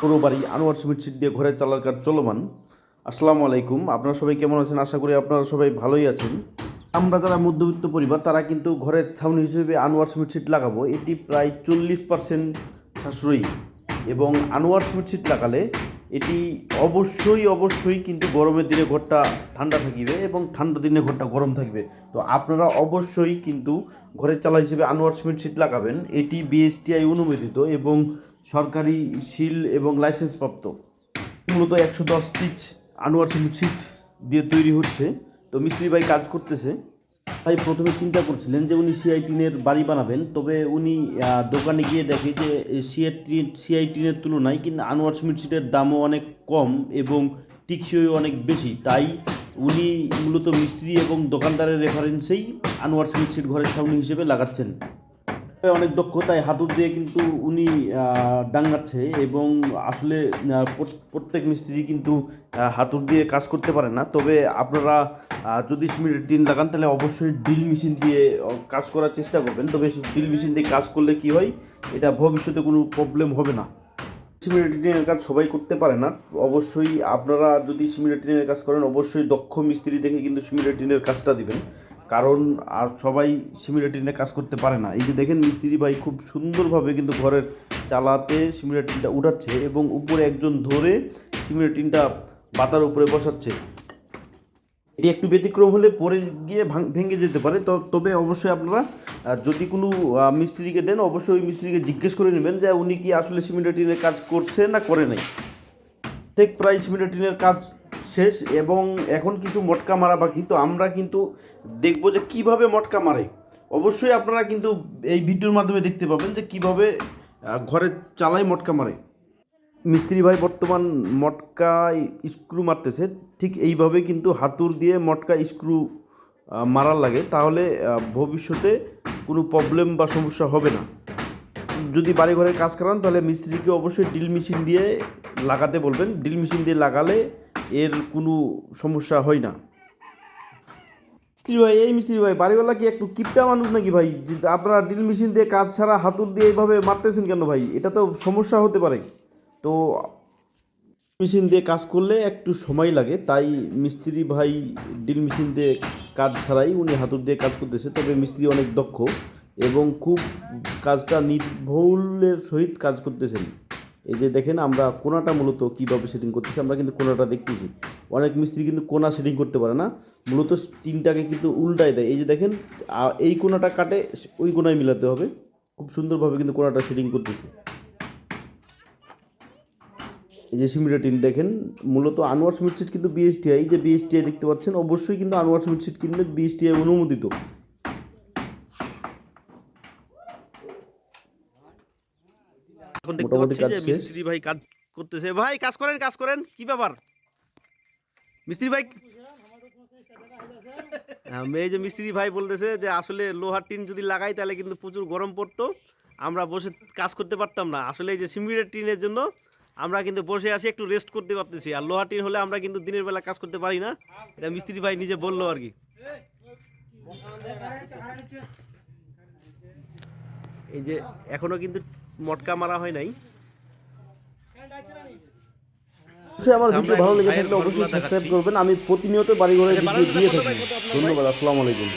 পুরো বাড়ি Anwar cement seat দিয়ে ঘরে চালার কাজ চলমান। আসসালামু আলাইকুম। আপনারা সবাই কেমন আছেন? আশা করি আপনারা সবাই ভালোই আছেন। আমরা যারা মধ্যবিত্ত পরিবার, তারা কিন্তু ঘরের ছাউনি হিসেবে আনোয়ার সিমেন্ট সিট লাগাবো। এটি প্রায় চল্লিশ পার্সেন্ট সাশ্রয়ী এবং আনোয়ার সিমেন্ট সিট লাগালে এটি অবশ্যই অবশ্যই কিন্তু গরমের দিনে ঘরটা ঠান্ডা থাকিবে এবং ঠান্ডা দিনে ঘরটা গরম থাকবে। তো আপনারা অবশ্যই কিন্তু ঘরের চালা হিসেবে আনোয়ার সিমেন্ট সিট লাগাবেন। এটি বিএসটিআই অনুমোদিত এবং সরকারি সিল এবং লাইসেন্স প্রাপ্ত। মূলত একশো দশ পিচ আনোয়ার সিট দিয়ে তৈরি হচ্ছে। তো মিস্ত্রি ভাই কাজ করতেছে। ভাই প্রথমে চিন্তা করছিলেন যে উনি সিআই টিনের বাড়ি বানাবেন, তবে উনি দোকানে গিয়ে দেখে যে সিআই টিন সিআই টিনের তুলনায় কিন্তু আনোয়ার সিটের দামও অনেক কম এবং টিকসই অনেক বেশি। তাই উনি মূলত মিস্ত্রি এবং দোকানদারের রেফারেন্সেই আনোয়ার সিট ঘরের ছাউনি হিসেবে লাগাচ্ছেন। অনেক দক্ষতায় হাতুর দিয়ে কিন্তু উনি ডাঙ্গাচ্ছে এবং আসলে প্রত্যেক মিস্ত্রি কিন্তু হাতুর দিয়ে কাজ করতে পারে না। তবে আপনারা যদি সিমেন্টের টিন লাগান, তাহলে অবশ্যই ড্রিল মেশিন দিয়ে কাজ করার চেষ্টা করবেন। তবে ড্রিল মেশিন দিয়ে কাজ করলে কি হয়, এটা ভবিষ্যতে কোনো প্রবলেম হবে না। সিমেন্টের টিনের কাজ সবাই করতে পারে না। অবশ্যই আপনারা যদি সিমেন্টের টিনের কাজ করেন, অবশ্যই দক্ষ মিস্ত্রি দেখে কিন্তু সিমেন্টের টিনের কাজটা দিবেন। কারণ আর সবাই সিমেন্টের টিনে কাজ করতে পারে না। এই যে দেখেন মিস্ত্রি ভাই খুব সুন্দরভাবে কিন্তু ঘরের চালাতে সিমেন্টের টিনটা উঠাচ্ছে এবং উপরে একজন ধরে সিমেন্টের টিনটা বাতার উপরে বসাচ্ছে। এটি একটু ব্যতিক্রম হলে পরে গিয়ে ভাঙ- যেতে পারে। তো, তবে অবশ্যই আপনারা যদি কোনো মিস্ত্রিকে দেন, অবশ্যই ওই মিস্ত্রিকে জিজ্ঞেস করে নেবেন যে উনি কি আসলে সিমেন্টের টিনের কাজ করছে না করে নাই। প্রত্যেক প্রায় সিমেন্টের টিনের কাজ শেষ এবং এখন কিছু মটকা মারা বাকি। তো আমরা কিন্তু দেখব যে কীভাবে মটকা মারে। অবশ্যই আপনারা কিন্তু এই ভিডিওর মাধ্যমে দেখতে পাবেন যে কীভাবে ঘরে চালাই মটকা মারে। মিস্ত্রি ভাই বর্তমান মটকা স্ক্রু মারতেছে। ঠিক এইভাবে কিন্তু হাতুর দিয়ে মটকা স্ক্রু মারার লাগে। তাহলে ভবিষ্যতে কোনো প্রবলেম বা সমস্যা হবে না। যদি বাড়ি ঘরে কাজ করান, তাহলে মিস্ত্রিকে অবশ্যই ড্রিল মেশিন দিয়ে লাগাতে বলবেন। ড্রিল মেশিন দিয়ে লাগালে এর কোনো সমস্যা হয় না। মিস্ত্রি ভাই, এই মিস্ত্রি ভাই, বাড়িওয়ালা কি একটু কিপটা মানুষ নাকি ভাই? আপনারা ড্রিল মেশিন দিয়ে কাজ ছাড়া হাতুর দিয়ে এইভাবে মারতেছেন কেন ভাই? এটা তো সমস্যা হতে পারে। তো মেশিন দিয়ে কাজ করলে একটু সময় লাগে, তাই মিস্ত্রি ভাই ড্রিল মেশিন দিয়ে কাজ ছাড়াই উনি হাতুর দিয়ে কাজ করতেছে। তবে মিস্ত্রি অনেক দক্ষ এবং খুব কাজটা নির্ভুলের সহিত কাজ করতেছেন। এই যে দেখেন আমরা কোনাটা মূলত কীভাবে সেটিং করতেছি, আমরা কিন্তু কোনাটা দেখতেছি। অনেক মিস্ত্রি কিন্তু কোনা সেটিং করতে পারে না, মূলত টিনটাকে কিন্তু উল্টায় দেয়। এই যে দেখেন এই কোনাটা কাটে, ওই কোনায় মিলাতে হবে। খুব সুন্দরভাবে কিন্তু কোনাটা সেটিং করতেছে। এই যে সিমেন্টের টিন দেখেন, মূলত আনোয়ার সিমেন্ট সিট কিন্তু বিএসটিআই যে বিএসটিআই দেখতে পাচ্ছেন, অবশ্যই কিন্তু আনোয়ার সিমেন্ট সিট কিনলে বিএসটিআই অনুমোদিত। এখন দেখতে পাচ্ছি যে মিস্ত্রি ভাই কাজ করতেছে। ভাই কাজ করেন কাজ করেন। কি ব্যাপার? মিস্ত্রি ভাই হ্যাঁ, এই যে মিস্ত্রি ভাই বলতেছে যে আসলে লোহার টিন যদি লাগাই তাহলে কিন্তু প্রচুর গরম পড়তো। আমরা বসে কাজ করতে পারতাম না। আসলে এই যে সিমেন্টের টিনের জন্য আমরা কিন্তু বসে আছি একটু রেস্ট করতে পারতেছি। আর লোহার টিন হলে আমরা কিন্তু দিনের বেলা কাজ করতে পারি না। এটা মিস্ত্রি ভাই নিজে বলল আর কি। এই যে এখনও কিন্তু মটকা মারা হয় নাই। সে আমার ভিডিও ভালো লেগে থাকলে অবশ্যই সাবস্ক্রাইব করবেন। আমি প্রতিনিয়ত বাড়ি ঘরে ভিডিও দিয়ে থাকি। ধন্যবাদ আসসালামু আলাইকুম।